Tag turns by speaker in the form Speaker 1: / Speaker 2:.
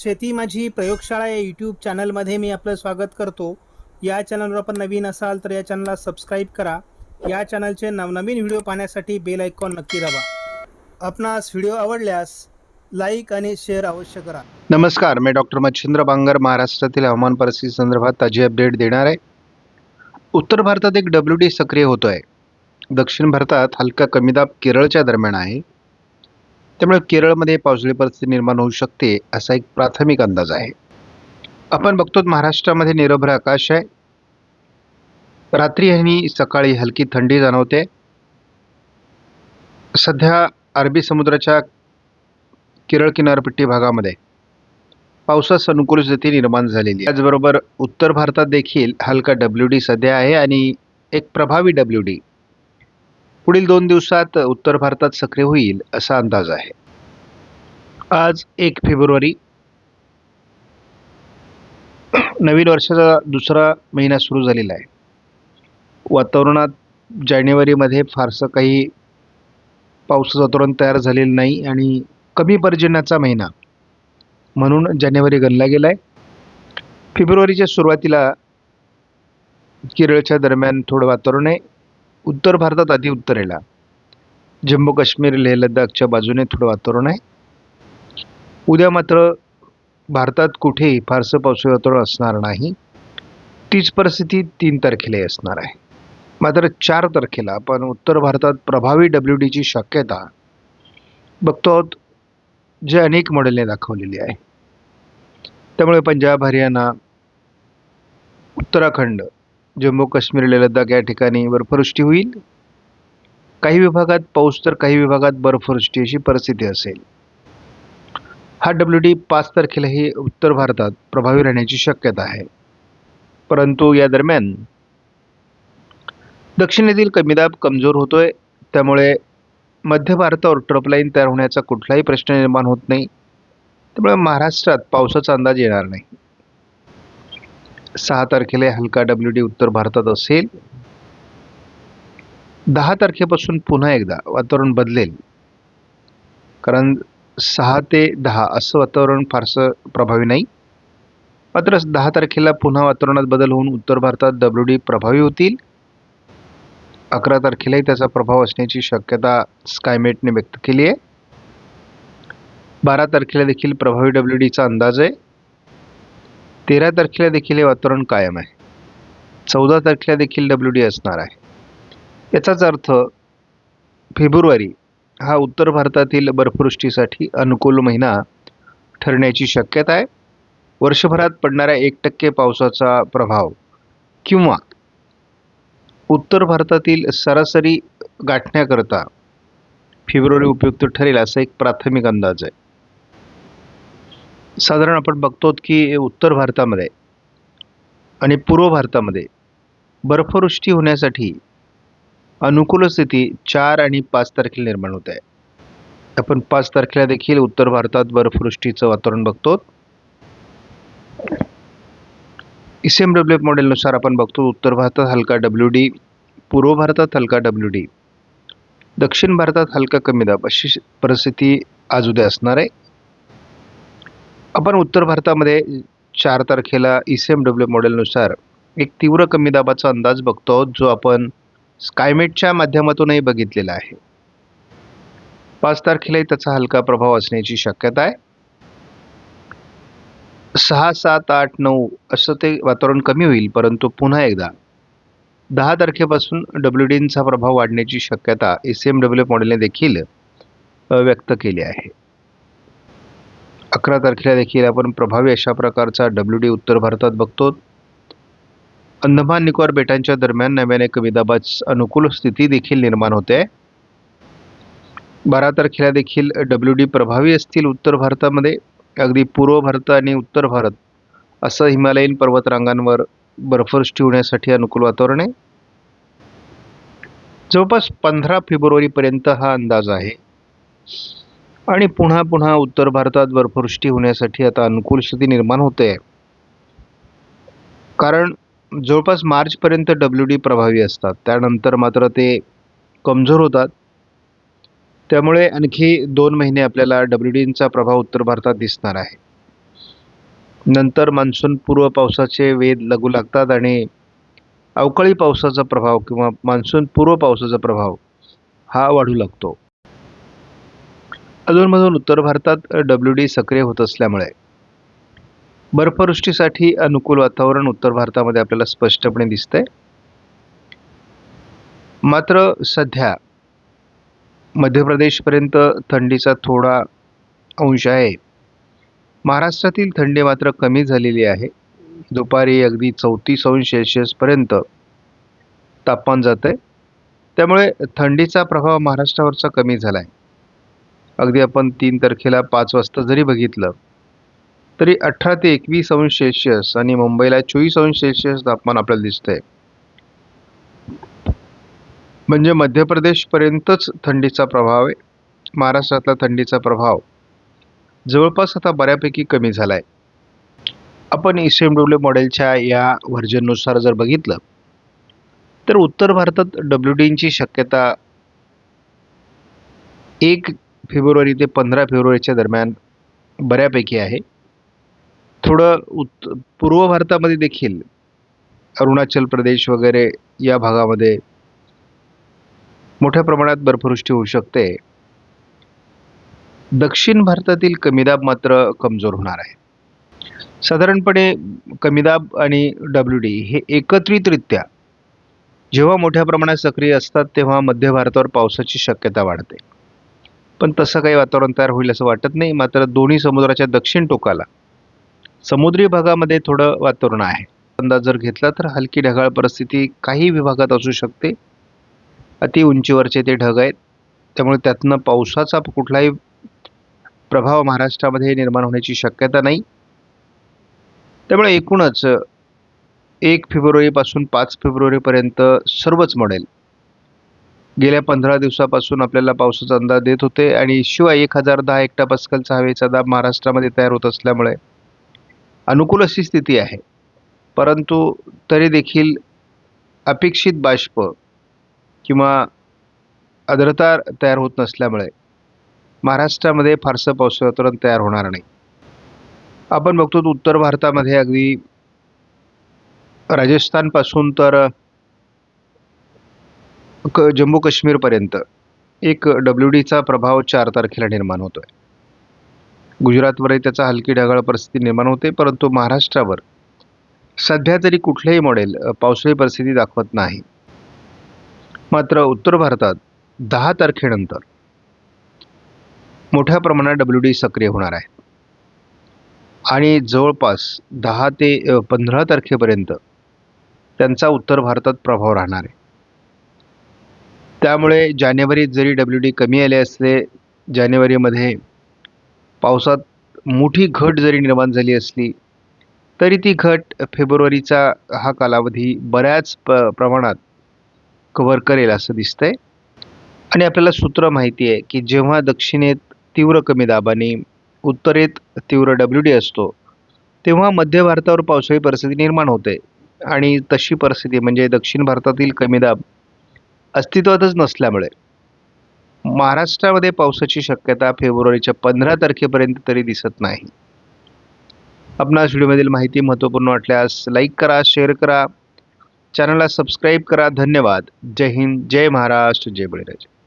Speaker 1: शेती माझी प्रयोगशाळा या यूट्यूब चॅनलमध्ये मी आपलं स्वागत करतो. या चॅनलवर आपण नवीन असाल तर या चॅनलला सबस्क्राईब करा. या चॅनलचे नवनवीन व्हिडिओ पाहण्यासाठी बेल आयकॉन नक्की दाबा. आपणास व्हिडिओ आवडल्यास लाईक आणि शेअर अवश्य करा.
Speaker 2: नमस्कार मी डॉक्टर मच्छिंद्र बांगर महाराष्ट्रातील हवामान परिस्थिती संदर्भात ताजी अपडेट देणार आहे. उत्तर भारतात एक डब्ल्यू डी सक्रिय होतो आहे दक्षिण भारतात हलका कमी दाब केरळच्या दरम्यान आहे. त्यामुळे केरळमध्ये पावसाळी परिस्थिती निर्माण होऊ शकते असा एक प्राथमिक अंदाज आहे. आपण बघतो महाराष्ट्रामध्ये निरभ्र आकाश आहे. रात्री आणि सकाळी हलकी थंडी जाणवते. सध्या अरबी समुद्राच्या केरळ किनारपट्टी भागामध्ये पावसास अनुकूल स्थिती निर्माण झालेली त्याचबरोबर उत्तर भारतात देखील हलका डब्ल्यू डी सध्या आहे आणि एक प्रभावी डब्ल्यू डी पुढील दोन दिवसात उत्तर भारतात सक्रिय होईल असा अंदाज आहे. आज एक फेब्रुवारी. नवीन वर्षाचा दुसरा महिना सुरू झालेला आहे. वातावरणात जानेवारीमध्ये फारसं काही पावसाचं वातावरण तयार झालेलं नाही आणि कमी पर्जन्याचा महिना. म्हणून जानेवारी गणला गेला आहे फेब्रुवारीच्या सुरुवातीला केरळच्या दरम्यान थोडं वातावरण आहे. उत्तर भारतात अति उत्तरेला जम्मू काश्मीर लेह लडाखच्या बाजूने थोडं वातावरण आहे. उद्या मात्र भारतात कुठेही फारसं पावसाळी वातावरण असणार नाही. तीच परिस्थिती तीन तारखेलाही असणार आहे. मात्र चार तारखेला आपण उत्तर भारतात प्रभावी डब्ल्यू डीची शक्यता बघतो आहोत जे अनेक मॉडेलने दाखवलेली आहे. त्यामुळे पंजाब हरियाणा उत्तराखंड जम्मू काश्मीर लडाख या ठिकाणी बर्फवृष्टी होईल. काही विभागात पाऊस तर काही विभागात बर्फवृष्टी अशी परिस्थिती असेल. हा डब्ल्यू डी पाच तारखेलाही उत्तर भारतात प्रभावी राहण्याची शक्यता आहे. परंतु या दरम्यान दक्षिणेतील कमी दाब कमजोर होतोय. त्यामुळे मध्य भारतावर ट्रपलाईन तयार होण्याचा कुठलाही प्रश्न निर्माण होत नाही. त्यामुळे महाराष्ट्रात पावसाचा अंदाज येणार नाही. सहा तारखेला हलका डब्ल्यू डी उत्तर भारतात असेल. दहा तारखेपासून पुन्हा एकदा वातावरण बदलेल. कारण सहा ते दहा असं वातावरण फारसं प्रभावी नाही. मात्र दहा तारखेला पुन्हा वातावरणात बदल होऊन उत्तर भारतात डब्ल्यू डी प्रभावी होतील. अकरा तारखेलाही त्याचा प्रभाव असण्याची शक्यता स्कायमेटने व्यक्त केली आहे. बारा तारखेला देखील प्रभावी डब्ल्यू डीचा अंदाज आहे. तेरा तारखेला देखील हे वातावरण कायम आहे. चौदा तारखेला देखील डब्ल्यू डी असणार आहे. याचाच अर्थ फेब्रुवारी हा उत्तर भारतातील बर्फवृष्टीसाठी अनुकूल महिना ठरण्याची शक्यता आहे. वर्षभरात पडणाऱ्या एक टक्के पावसाचा प्रभाव किंवा उत्तर भारतातील सरासरी गाठण्याकरता फेब्रुवारी उपयुक्त ठरेल असा एक प्राथमिक अंदाज आहे. साधारण आपण बघतो की उत्तर भारतामध्ये आणि पूर्व भारतामध्ये बर्फवृष्टी होण्यासाठी अनुकूल स्थिती चार आणि पाच तारखेला निर्माण होत आहे. आपण पाच तारखेला देखील उत्तर भारतात बर्फवृष्टीचं वातावरण बघतो एस एम डब्ल्यू एफ मॉडेलनुसार आपण बघतो उत्तर भारतात हलका डब्ल्यू डी पूर्व भारतात हलका डब्ल्यू डी दक्षिण भारतात हलका कमी दाब अशी परिस्थिती आज उद्या असणार आहे. आपण उत्तर भारतामध्ये चार तारखेला ई सी एम डब्ल्यू मॉडेलनुसार एक तीव्र कमी दाबाचा अंदाज बघतो आहोत जो आपण स्कायमेटच्या माध्यमातूनही बघितलेला आहे. पाच तारखेलाही त्याचा हलका प्रभाव असण्याची शक्यता आहे. सहा सात आठ नऊ असं ते वातावरण कमी होईल परंतु पुन्हा एकदा दहा तारखेपासून डब्ल्यू डींचा प्रभाव वाढण्याची शक्यता एस एम डब्ल्यू मॉडेलने देखील व्यक्त केली आहे. अकरा तारखेला देखील आपण प्रभावी अशा प्रकारचा डब्ल्यू डी उत्तर भारतात बघतो. अंदमान निकोबार बेटांच्या दरम्यान नव्याने कमी दाबाच अनुकूल स्थिती देखील निर्माण होते. बारा तारखेला देखील डब्ल्यू डी प्रभावी असतील उत्तर भारतामध्ये. अगदी पूर्व भारत आणि उत्तर भारत असं हिमालयीन पर्वतरांगांवर बर्फवृष्टी होण्यासाठी अनुकूल वातावरण आहे. जवळपास पंधरा फेब्रुवारीपर्यंत हा अंदाज आहे. आणि पुन्हा पुन्हा उत्तर भारतात बर्फवृष्टी होण्यासाठी आता अनुकूल स्थिती निर्माण होते. कारण जवळपास मार्चपर्यंत डब्ल्यू डी प्रभावी असतात. त्यानंतर मात्र ते कमजोर होतात. त्यामुळे आणखी दोन महिने आपल्याला डब्ल्यू डीचा प्रभाव उत्तर भारतात दिसणार आहे. नंतर मान्सून पूर्व पावसाचे वेध लागू लागतात आणि अवकाळी पावसाचा प्रभाव किंवा मान्सून पूर्व पावसाचा प्रभाव हा वाढू लागतो. अधूनमधून उत्तर भारतात डब्ल्यू डी सक्रिय होत असल्यामुळे. बर्फवृष्टीसाठी अनुकूल वातावरण उत्तर भारतामध्ये आपल्याला स्पष्टपणे दिसतंय. मात्र सध्या मध्य प्रदेशपर्यंत थंडीचा थोडा अंश आहे. महाराष्ट्रातील थंडी मात्र कमी झालेली आहे. दुपारी अगदी चौतीस अंश सेल्शियसपर्यंत तापमान जात आहे त्यामुळे थंडीचा प्रभाव महाराष्ट्रावरचा कमी झाला आहे अगदी आपण तीन तारखेला पाच वाजता जरी बघितलं तरी अठरा ते एकवीस अंश सेल्सिअस आणि मुंबईला चोवीस अंश सेल्सिअस तापमान आपल्याला दिसतंय. म्हणजे मध्य प्रदेशपर्यंतच थंडीचा प्रभाव आहे. महाराष्ट्रातला थंडीचा प्रभाव जवळपास आता बऱ्यापैकी कमी झाला आहे आपण एस एम डब्ल्यू मॉडेलच्या या व्हर्जननुसार जर बघितलं तर उत्तर भारतात डब्ल्यू डीची शक्यता एक फेब्रुवारी ते पंधरा फेब्रुवारीच्या दरम्यान बऱ्यापैकी आहे. थोडं उत् पूर्व भारतामध्ये देखील अरुणाचल प्रदेश वगैरे या भागामध्ये मोठ्या प्रमाणात बर्फवृष्टी होऊ शकते. दक्षिण भारतातील कमीदाब मात्र कमजोर होणार आहे. साधारणपणे कमीदाब आणि डब्ल्यू डी हे एकत्रितरित्या जेव्हा मोठ्या प्रमाणात सक्रिय असतात तेव्हा मध्य भारतावर पावसाची शक्यता वाढते. पण तसं काही वातावरण तयार होईल असं वाटत नाही. मात्र दोन्ही समुद्राच्या दक्षिण टोकाला समुद्री भागामध्ये थोडं वातावरण आहे. अंदाज जर घेतला तर हलकी ढगाळ परिस्थिती काही विभागात असू शकते. अति उंचीवरचे ते ढग आहेत. त्यामुळे त्यातनं पावसाचा कुठलाही प्रभाव महाराष्ट्रामध्ये निर्माण होण्याची शक्यता नाही. त्यामुळे एकूणच एक फेब्रुवारीपासून पाच फेब्रुवारीपर्यंत सर्वच मॉडेल. गेल्या पंधरा दिवसापासून आपल्याला पावसाचा अंदाज देत होते आणि शिवाय एक हजार दहा एकटा पस्कलचा हवेचा दाब महाराष्ट्रामध्ये तयार होत असल्यामुळे अनुकूल अशी स्थिती आहे. परंतु तरी देखील अपेक्षित बाष्प किंवा आर्द्रता तयार होत नसल्यामुळे महाराष्ट्रामध्ये फारसं पावसाचं वातावरण तयार होणार नाही. आपण बघतो तर उत्तर भारतामध्ये अगदी राजस्थानपासून तर क जम्मू काश्मीरपर्यंत एक डब्ल्यू डीचा प्रभाव चार तारखेला निर्माण होतो आहे गुजरातवरही त्याचा हलकी ढगाळ परिस्थिती निर्माण होते परंतु महाराष्ट्रावर सध्या तरी कुठलंही मॉडेल पावसाळी परिस्थिती दाखवत नाही. मात्र उत्तर भारतात दहा तारखेनंतर मोठ्या प्रमाणात डब्ल्यू डी सक्रिय होणार आहे. आणि जवळपास दहा ते पंधरा तारखेपर्यंत त्यांचा उत्तर भारतात प्रभाव राहणार आहे. त्यामुळे जानेवारीत जरी डब्ल्यू डी कमी आले असले जानेवारीमध्ये पावसात मोठी घट जरी निर्माण झाली असली तरी ती घट फेब्रुवारीचा हा कालावधी बऱ्याच प प्रमाणात कव्हर करेल असं दिसतं आहे आणि आपल्याला सूत्र माहिती आहे की जेव्हा दक्षिणेत तीव्र कमी दाबाने उत्तरेत तीव्र डब्ल्यू डी असतो तेव्हा मध्य भारतावर पावसाळी परिस्थिती निर्माण होते. आणि तशी परिस्थिती म्हणजे दक्षिण भारतातील कमी दाब अस्तित्वातच नसल्यामुळे. महाराष्ट्रामध्ये पावसाची शक्यता फेब्रुवारीच्या पंधरा तारखेपर्यंत तरी दिसत नाही. आपणास व्हिडिओमधील माहिती महत्त्वपूर्ण वाटल्यास लाईक करा शेअर करा. चॅनलला सबस्क्राईब करा. धन्यवाद. जय हिंद. जय महाराष्ट्र. जय बळीराजा.